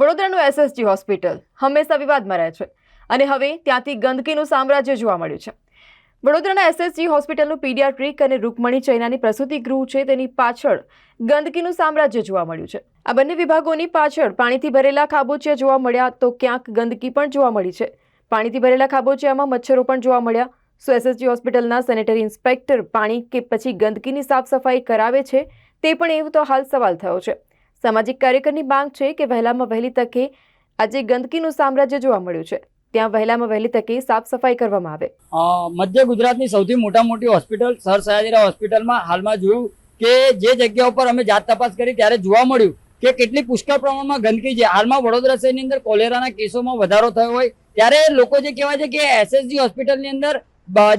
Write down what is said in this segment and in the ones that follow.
વડોદરાનું SSG hospital હંમેશા વિવાદમાં રહે છે અને હવે ત્યાંથી ગંદકીનું સામ્રાજ્ય જોવા મળ્યું છે. વડોદરાના એસએસજી હોસ્પિટલનું પીડિયાટ્રિક અને રૂકમણી ચૈનાની પ્રસૂતિ ગૃહ છે તેની પાછળ ગંદકીનું સામ્રાજ્ય જોવા મળ્યું છે. આ બંને વિભાગોની પાછળ પાણીથી ભરેલા ખાબોચિયા જોવા મળ્યા તો ક્યાંક ગંદકી પણ જોવા મળી છે. પાણીથી ભરેલા ખાબોચિયામાં મચ્છરો પણ જોવા મળ્યા. સો એસએસજી હોસ્પિટલના સેનેટરી ઇન્સ્પેક્ટર પાણી કે પછી ગંદકીની સાફ સફાઈ કરાવે છે તે પણ એવું તો હાલ સવાલ થયો છે. સામાજિક કાર્યકરની માંગ છે કે વહેલામાં વહેલી તકે આજે ગંદકીનું સામ્રાજ્ય જોવા મળ્યું છે, ત્યાં વહેલામાં વહેલી તકે સાફ સફાઈ કરવામાં આવે. મધ્ય ગુજરાતની સૌથી મોટા મોટી હોસ્પિટલ, સર સયાજીરાવ હોસ્પિટલમાં હાલમાં જોયું કે જે જગ્યા ઉપર અમે જાત તપાસ કરી ત્યારે જોવા મળ્યું કે કેટલી પુષ્કળ પ્રમાણમાં ગંદકી છે. હાલમાં વડોદરા શહેરની અંદર કોલેરાના કેસોમાં વધારો થયો હોય ત્યારે લોકો જે કહેવાય છે કે એસએસજી હોસ્પિટલની અંદર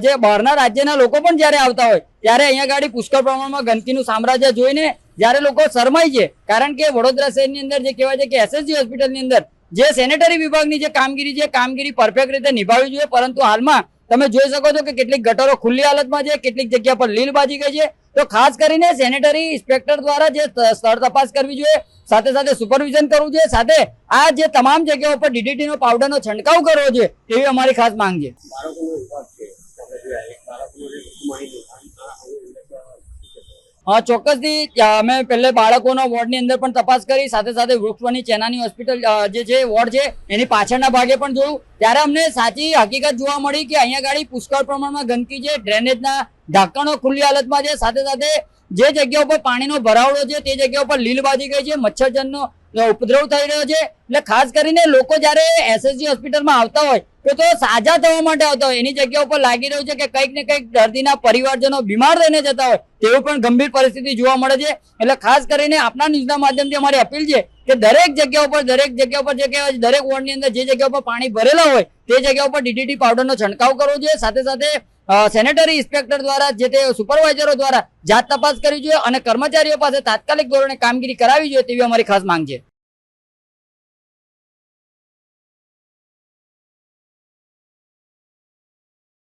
જે બહારના રાજ્યના લોકો પણ જ્યારે આવતા હોય, ત્યારે અહીંયા ગાડી પુષ્કળ પ્રમાણમાં ગંદકીનું સામ્રાજ્ય જોઈને જ્યારે લોકો શરમાય છે, કારણ કે વડોદરા શહેરની અંદર જે કહેવાય છે કે એસએસજી હોસ્પિટલની અંદર જે સેનેટરી વિભાગની જે કામગીરી છે કામગીરી પરફેક્ટ રીતે નિભાવવી જોઈએ. પરંતુ હાલમાં તમે જોઈ શકો છો કે કેટલીક ગટરો ખુલ્લી હાલતમાં છે, કેટલીક જગ્યા પર લીલ બાજી ગઈ છે. તો ખાસ કરીને સેનેટરી ઇન્સ્પેક્ટર દ્વારા જે સ્થળ તપાસ કરવી જોઈએ, સાથે સાથે સુપરવિઝન કરવું જોઈએ, સાથે આ જે તમામ જગ્યાઓ પર ડીડીટી નો છંટકાવ કરવો જોઈએ, એવી અમારી ખાસ માંગ છે. હા, ચોક્કસથી. અમે પહેલે બાળકોના વોર્ડની અંદર પણ તપાસ કરી, સાથે સાથે વૃક્ષવાની ચેનાની હોસ્પિટલ જે છે વોર્ડ છે, એની પાછળના ભાગે પણ જોયું. ત્યારે અમને સાચી હકીકત જોવા મળી કે અહીંયા ગાડી પુષ્કળ પ્રમાણમાં ગંદકી છે, ડ્રેનેજના ઢાંકણો ખુલ્લી હાલતમાં છે. સાથે સાથે જે જગ્યા ઉપર પાણીનો ભરાવડો છે, તે જગ્યા ઉપર લીલ બાજી ગઈ છે મચ્છરજનનો ઉપદ્રવ થઈ રહ્યો છે. એટલે ખાસ કરીને લોકો જ્યારે એસએસજી હોસ્પિટલમાં આવતા હોય, તો તો સાજા થવા માટે આવતા હોય. એની જગ્યા ઉપર લાગી રહ્યું છે કે કંઈક ને કંઈક દર્દીના પરિવારજનો બીમાર થઈને જતા હોય, તેવું પણ ગંભીર પરિસ્થિતિ જોવા મળે છે. એટલે ખાસ કરીને આપના ન્યૂઝના માધ્યમથી અમારી અપીલ છે કે દરેક જગ્યા ઉપર, દરેક જગ્યા ઉપર, જે કહેવાય દરેક વોર્ડની અંદર જે જગ્યા ઉપર પાણી ભરેલા હોય, તે જગ્યા ઉપર ડીડીટી પાવડરનો છંટકાવ કરવો જોઈએ. સાથે સાથે સેનેટરી ઇન્સ્પેક્ટર દ્વારા જે તે સુપરવાઇઝરો દ્વારા જાત તપાસ કરવી જોઈએ અને કર્મચારીઓ પાસે તાત્કાલિક ધોરણે કામગીરી કરાવી જોઈએ તેવી અમારી ખાસ માંગ છે.